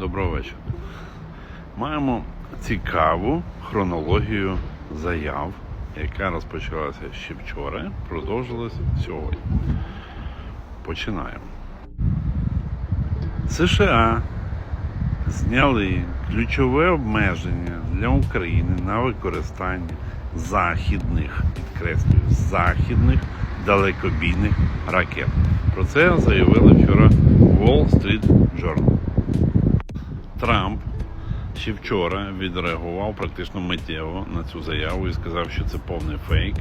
Доброго вечора. Маємо цікаву хронологію заяв, яка розпочалася ще вчора, продовжилась сьогодні. Починаємо. США зняли ключове обмеження для України на використання західних, підкреслюю, західних далекобійних ракет. Про це заявили вчора Wall Street Journal. Трамп ще вчора відреагував практично миттєво на цю заяву і сказав, що це повний фейк,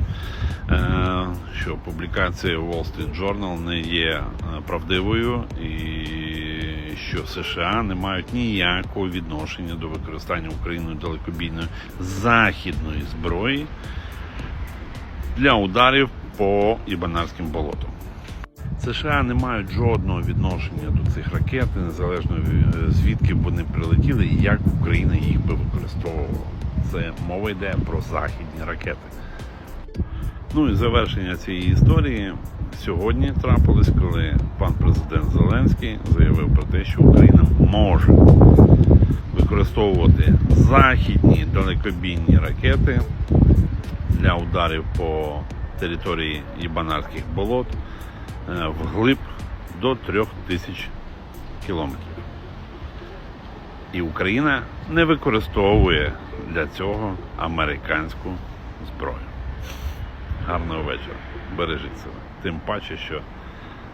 е, що публікація Wall Street Journal не є е, правдивою і що США не мають ніякого відношення до використання Україною далекобійної західної зброї для ударів по Ібанарським болотам. США не мають жодного відношення до цих ракет, незалежно звідки б вони прилетіли і як Україна їх би використовувала. Це мова йде про західні ракети. Ну і завершення цієї історії сьогодні трапилось, коли пан президент Зеленський заявив про те, що Україна може використовувати західні далекобійні ракети для ударів по території Ібанарських болот е, вглиб до 3000 кілометрів. І Україна не використовує для цього американську зброю. Гарного вечора. Бережіть себе. Тим паче, що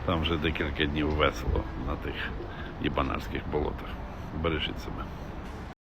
там вже декілька днів весело на тих ібанарських болотах. Бережіть себе.